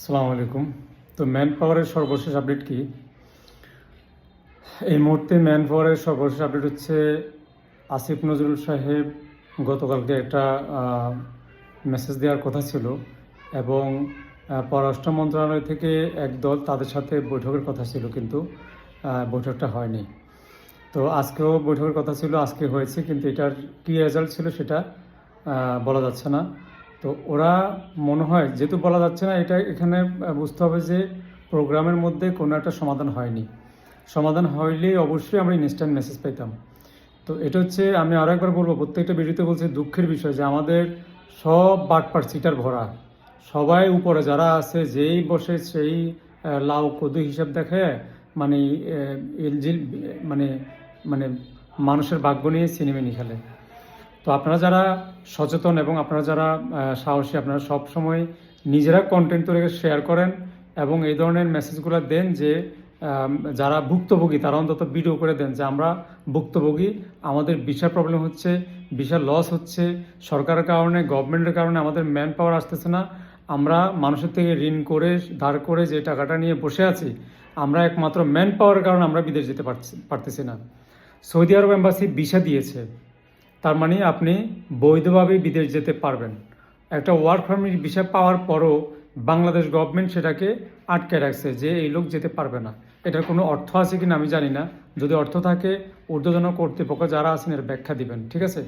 আসসালামু আলাইকুম। তো ম্যান পাওয়ারের সর্বশেষ আপডেট কি? এই মুহূর্তে ম্যান পাওয়ারের সর্বশেষ আপডেট হচ্ছে আসিফ নজরুল সাহেব গতকালকে একটা মেসেজ দেওয়ার কথা ছিল এবং পররাষ্ট্র মন্ত্রণালয় থেকে একদল তাদের সাথে বৈঠকের কথা ছিল কিন্তু বৈঠকটা হয়নি। তো আজকেও বৈঠকের কথা ছিল, আজকে হয়েছে কিন্তু এটার কী রেজাল্ট ছিল সেটা বলা যাচ্ছে না। তো ওরা মনে হয়, যেহেতু বলা যাচ্ছে না, এটা এখানে বুঝতে হবে যে প্রোগ্রামের মধ্যে কোনো একটা সমাধান হয়নি। সমাধান হইলে অবশ্যই আমরা ইনস্ট্যান্ট মেসেজ পেতাম তো এটা হচ্ছে, আমি আরও একবার বলব, প্রত্যেকটা ভিডিওতে বলছি দুঃখের বিষয় যে আমাদের সব বাটপার সিটার ভরা। সবাই উপরে যারা আছে, যেই বসে সেই লাউ কদু হিসাব দেখে মানে ইলজিল মানে মানে মানুষের ভাগ্য নিয়ে সিনেমেনি খেলে। তো আপনারা যারা সচেতন এবং আপনারা যারা সাহসী, আপনারা সব সময় নিজেরা কন্টেন্ট তৈরি শেয়ার করেন এবং এই ধরনের মেসেজগুলো দেন যে যারা ভুক্তভোগী, তারা অন্তত ভিডিও করে দেন যে আমরা ভুক্তভোগী। আমাদের বিশাল প্রবলেম হচ্ছে, বিশাল লস হচ্ছে। সরকারের কারণে গভর্নমেন্টের কারণে আমাদের ম্যান পাওয়ার আসতেছে না। আমরা মানুষের থেকে ঋণ করে, ধার করে যে টাকাটা নিয়ে বসে আছি, আমরা একমাত্র ম্যান পাওয়ারের কারণে আমরা বিদেশ যেতে পারছি, পারতেছি না। সৌদি আরব এম্বাসি ভিসা দিয়েছে। তার মানে আপনি বৈধভাবে বিদেশ যেতে পারবেন। একটা ওয়ার্ক পারমিট ভিসা পাওয়ার পরও বাংলাদেশ গভর্নমেন্ট সেটাকে আটকে রাখছে যে এই লোক যেতে পারবে না। এটার কোনো অর্থ আছে কিনা আমি জানি না। যদি অর্থ থাকে, ঊর্ধ্বতন কর্তৃপক্ষ যারা আছেন এর ব্যাখ্যা দিবেন, ঠিক আছে?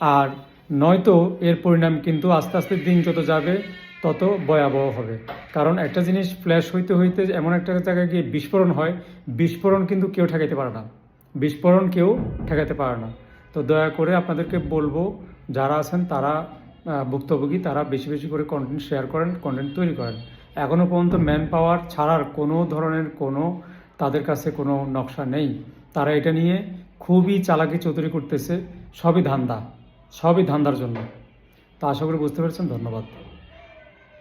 আর নয়তো এর পরিণাম কিন্তু আস্তে আস্তে দিন যত যাবে, তত ভয়াবহ হবে। কারণ একটা জিনিস ফ্ল্যাশ হইতে হইতে এমন একটা জায়গায় গিয়ে বিস্ফোরণ হয়, বিস্ফোরণ কিন্তু কেউ ঠেকাইতে পারে না। বিস্ফোরণ কেউ ঠেকাতে পারে না। তো দয়া করে আপনাদেরকে বলব, যারা আছেন তারা ভুক্তভোগী, তারা বেশি বেশি করে কন্টেন্ট শেয়ার করেন কন্টেন্ট তৈরি করেন। এখনও পর্যন্ত ম্যান পাওয়ার ছাড়ার কোনো ধরনের কোনো তাদের কাছে কোনো নকশা নেই। তারা এটা নিয়ে খুবই চালাকি চৌধুরী করতেছে, সবই ধান্দা, সবই ধান্দার জন্য। তা আশা করি বুঝতে পেরেছেন, ধন্যবাদ।